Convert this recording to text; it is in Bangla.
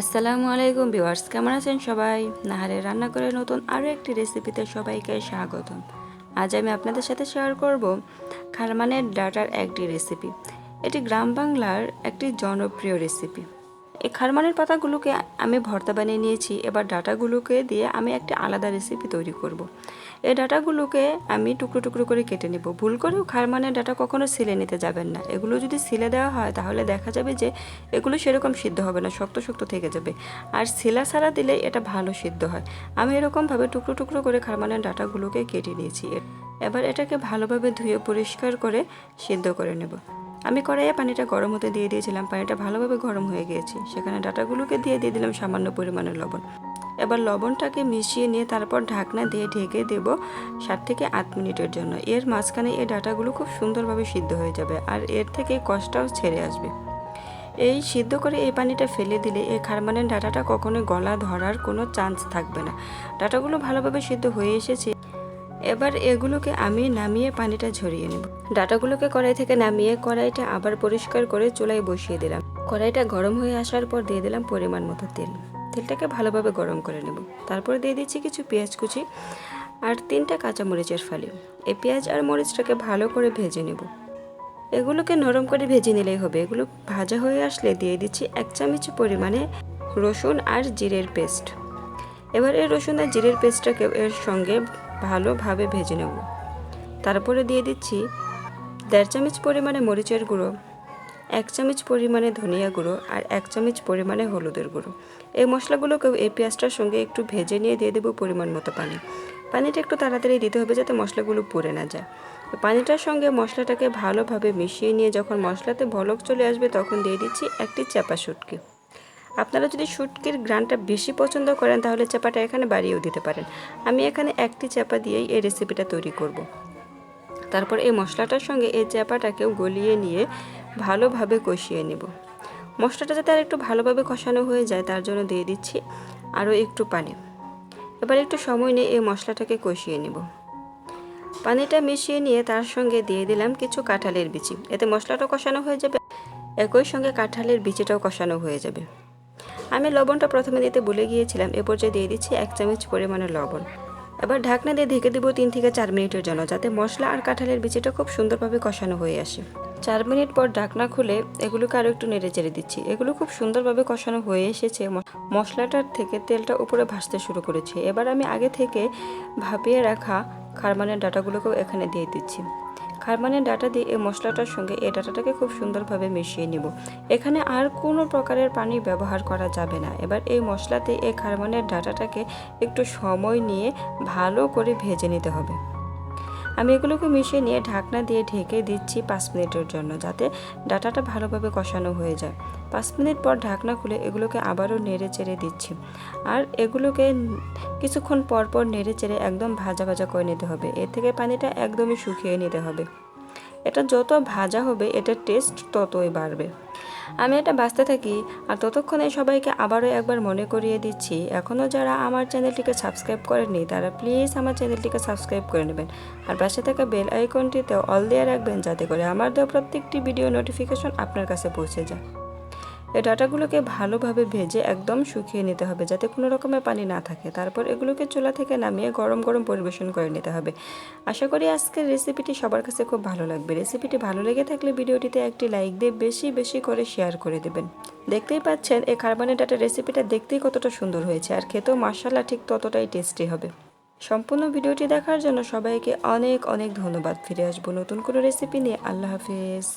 আসসালামু আলাইকুম ভিউয়ার্স, কেমন আছেন সবাই? নাহারে রান্না করে নতুন আরও একটি রেসিপিতে সবাইকে স্বাগত আজ আমি আপনাদের সাথে শেয়ার করব খারমানের ডাটার একটি রেসিপি। এটি গ্রাম বাংলার একটি জনপ্রিয় রেসিপি। এই খারমানের পাতাগুলোকে আমি ভর্তা বানিয়ে নিয়েছি। এবার ডাটাগুলোকে দিয়ে আমি একটি আলাদা রেসিপি তৈরি করব। এই ডাটাগুলোকে আমি টুকরো টুকরো করে কেটে নেব। ভুল করেও খারমানের ডাটা কখনো সিলে নিতে যাবেন না। এগুলো যদি সিলে দেওয়া হয়, তাহলে দেখা যাবে যে এগুলো সেরকম সিদ্ধ হবে না, শক্ত শক্ত থেকে যাবে। আর সিলা সারা দিলে এটা ভালো সিদ্ধ হয়। আমি এরকমভাবে টুকরো টুকরো করে খারমানের ডাটাগুলোকে কেটে নিয়েছি। এবার এটাকে ভালোভাবে ধুয়ে পরিষ্কার করে সিদ্ধ করে নেব। আমি কড়াইয়ে পানিটা গরম হতে দিয়ে দিয়েছিলাম। পানিটা ভালোভাবে গরম হয়ে গিয়েছে। সেখানে ডাটাগুলোকে দিয়ে দিয়ে দিলাম সামান্য পরিমাণের লবণ। এবার লবণটাকে মিশিয়ে নিয়ে তারপর ঢাকনা দিয়ে ঢেকে দেব সাত থেকে আট মিনিটের জন্য। এর মাঝখানে এই ডাটাগুলো খুব সুন্দরভাবে সিদ্ধ হয়ে যাবে আর এর থেকে কষ্টটাও ছেড়ে আসবে। এই সিদ্ধ করে এই পানিটা ফেলে দিলে এই খারমানের ডাটাটা কখনো গলা ধরার কোনো চান্স থাকবে না। ডাটাগুলো ভালোভাবে সিদ্ধ হয়ে এসেছে এবার এগুলোকে আমি নামিয়ে পানিটা ঝরিয়ে নেব। ডাটাগুলোকে কড়াই থেকে নামিয়ে কড়াইটা আবার পরিষ্কার করে চুলায় বসিয়ে দিলাম। কড়াইটা গরম হয়ে আসার পর দিয়ে দিলাম পরিমাণ মতো তেল। তেলটাকে ভালোভাবে গরম করে নেব। তারপর দিয়ে দিচ্ছি কিছু পেঁয়াজ কুচি আর তিনটা কাঁচা মরিচের ফালি। এই পেঁয়াজ আর মরিচটাকে ভালো করে ভেজে নেব। এগুলোকে নরম করে ভেজে নিলেই হবে। এগুলো ভাজা হয়ে আসলে দিয়ে দিচ্ছি এক চামচ পরিমাণে রসুন আর জিরের পেস্ট। এবার এই রসুন আর জিরের পেস্টটাকে এর সঙ্গে ভালোভাবে ভেজে নেব। তারপরে দিয়ে দিচ্ছি দেড় চামচ পরিমাণে মরিচের গুঁড়ো, এক চামচ পরিমাণে ধনিয়া গুঁড়ো আর এক চামচ পরিমাণে হলুদের গুঁড়ো। এই মশলাগুলোকেও এই পেঁয়াজটার সঙ্গে একটু ভেজে নিয়ে দিয়ে দেবো পরিমাণ মতো পানি। পানিটা একটু তাড়াতাড়ি দিতে হবে যাতে মশলাগুলো পুড়ে না যায়। পানিটার সঙ্গে মশলাটাকে ভালোভাবে মিশিয়ে নিয়ে যখন মশলাতে ভলক চলে আসবে তখন দিয়ে দিচ্ছি একটি চাপা শুটকি আপনারা যদি শুটকির গ্রানটা বেশি পছন্দ করেন, তাহলে চাপাটা এখানে বাড়িয়েও দিতে পারেন। আমি এখানে একটি চাপা দিয়েই এই রেসিপিটা তৈরি করব। তারপর এই মশলাটার সঙ্গে এই চাপাটাকেও গলিয়ে নিয়ে ভালোভাবে কষিয়ে নেব। মশলাটা যাতে আর একটু ভালোভাবে কষানো হয়ে যায়, তার জন্য দিয়ে দিচ্ছি আরও একটু পানি। এবার একটু সময় নিয়ে এই মশলাটাকে কষিয়ে নেব। পানিটা মিশিয়ে নিয়ে তার সঙ্গে দিয়ে দিলাম কিছু কাঁঠালের বিচি। এতে মশলাটা কষানো হয়ে যাবে, একই সঙ্গে কাঁঠালের বিচিটাও কষানো হয়ে যাবে। আমি লবণটা প্রথমে দিতে ভুলে গিয়েছিলাম। এ পর্যায়ে দিয়ে দিচ্ছি এক চামচ পরিমাণের লবণ। এবার ঢাকনা দিয়ে ঢেকে দেবো তিন থেকে চার মিনিটের জন্য, যাতে মশলা আর কাঁঠালের বিচিটা খুব সুন্দরভাবে কষানো হয়ে আসে। চার মিনিট পর ঢাকনা খুলে এগুলোকে আরও একটু নেড়ে চেড়ে দিচ্ছি। এগুলো খুব সুন্দরভাবে কষানো হয়ে এসেছে। মশলাটার থেকে তেলটা উপরে ভাসতে শুরু করেছে। এবার আমি আগে থেকে ভাপিয়ে রাখা খারমানের ডাটাগুলোকেও এখানে দিয়ে দিচ্ছি। খারমানের ডাটা দিয়ে এই মশলাটার সঙ্গে এই ডাটাটাকে খুব সুন্দরভাবে মিশিয়ে নিব। এখানে আর কোনো প্রকারের পানি ব্যবহার করা যাবে না। এবার এই মশলাতে এই খারমানের ডাটাটাকে একটু সময় নিয়ে ভালো করে ভেজে নিতে হবে। আমি এগুলোকে মিশিয়ে নিয়ে ঢাকনা দিয়ে ঢেকে দিচ্ছি পাঁচ মিনিটের জন্য যাতে ডাটাটা ভালোভাবে কষানো হয়ে যায়। পাঁচ মিনিট পর ঢাকনা খুলে এগুলোকে আবারও নেড়ে চেড়ে দিচ্ছি। আর এগুলোকে কিছুক্ষণ পর পর নেড়ে চেড়ে একদম ভাজা ভাজা করে নিতে হবে। এর থেকে পানিটা একদমই শুকিয়ে নিতে হবে। এটা যত ভাজা হবে, এটার টেস্ট ততই বাড়বে। আমি এটা বাঁচতে থাকি আর ততক্ষণে সবাইকে আবারও একবার মনে করিয়ে দিচ্ছি এখনও যারা আমার চ্যানেলটিকে সাবস্ক্রাইব করেননি, তারা প্লিজ আমার চ্যানেলটিকে সাবস্ক্রাইব করে নেবেন। আর পাশে থাকা বেল আইকনটিতে অল দিয়ে রাখবেন, যাতে করে আমার দেওয়া প্রত্যেকটি ভিডিও নোটিফিকেশন আপনার কাছে পৌঁছে যায়। এই ডাটাগুলোকে ভালোভাবে ভেজে একদম শুকিয়ে নিতে হবে যাতে কোনো রকমের পানি না থাকে। তারপর এগুলোকে চুলা থেকে নামিয়ে গরম গরম পরিবেশন করে নিতে হবে। আশা করি আজকের রেসিপিটি সবার কাছে খুব ভালো লাগবে। রেসিপিটি ভালো লেগে থাকলে ভিডিওটিতে একটি লাইক দিয়ে বেশি বেশি করে শেয়ার করে দেবেন। দেখতেই পাচ্ছেন এই কার্বনের ডাটা রেসিপিটা দেখতেই কতটা সুন্দর হয়েছে আর খেতেও মশালা ঠিক ততটাই টেস্টি হবে। সম্পূর্ণ ভিডিওটি দেখার জন্য সবাইকে অনেক অনেক ধন্যবাদ। ফিরে আসব নতুন কোনো রেসিপি নিয়ে। আল্লাহ হাফিজ।